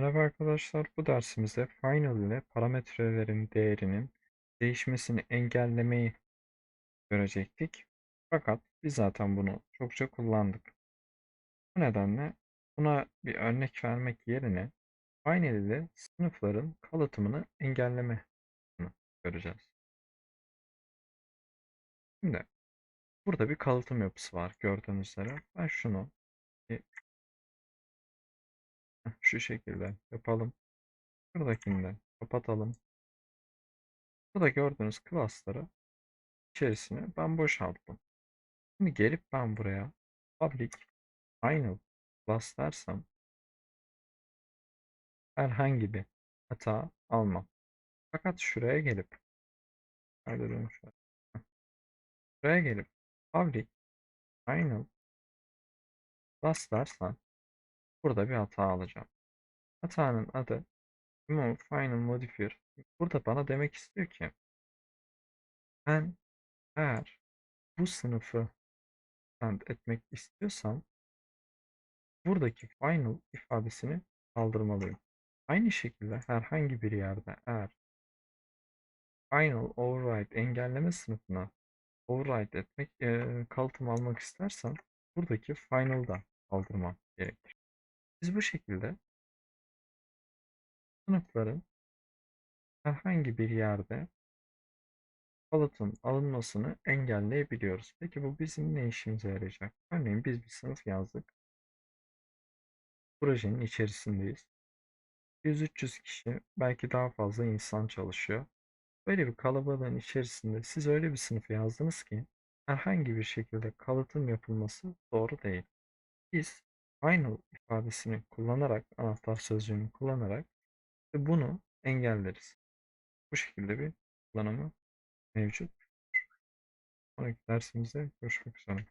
Merhaba arkadaşlar, bu dersimizde final ile parametrelerin değerinin değişmesini engellemeyi görecektik. Fakat biz zaten bunu çokça kullandık. Bu nedenle buna bir örnek vermek yerine final ile sınıfların kalıtımını engelleme göreceğiz. Şimdi burada bir kalıtım yapısı var gördüğünüz üzere. Ben şunu şu şekilde yapalım. Şuradakini de kapatalım. Burada gördüğünüz class'ları içerisine ben boşalttım. Şimdi gelip ben buraya public final class dersem herhangi bir hata almam. Fakat şuraya gelip. Heh. Şuraya gelip public final class dersem burada bir hata alacağım. Hatanın adı remove final modifier. Burada bana demek istiyor ki ben eğer bu sınıfı etmek istiyorsam buradaki final ifadesini kaldırmalıyım. Aynı şekilde herhangi bir yerde eğer final override engelleme sınıfına override etmek, e, kalıtım almak istersem buradaki final'da kaldırmam gerekir. Biz bu şekilde sınıfların herhangi bir yerde kalıtım alınmasını engelleyebiliyoruz. Peki bu bizim ne işimize yarayacak? Örneğin biz bir sınıf yazdık. Projenin içerisindeyiz. 100-300 kişi belki daha fazla insan çalışıyor. Böyle bir kalabalığın içerisinde siz öyle bir sınıfı yazdınız ki herhangi bir şekilde kalıtım yapılması doğru değil. Biz final ifadesini kullanarak, anahtar sözcüğünü kullanarak ve bunu engelleriz. Bu şekilde bir kullanımı mevcut. Sonraki dersimizde görüşmek üzere.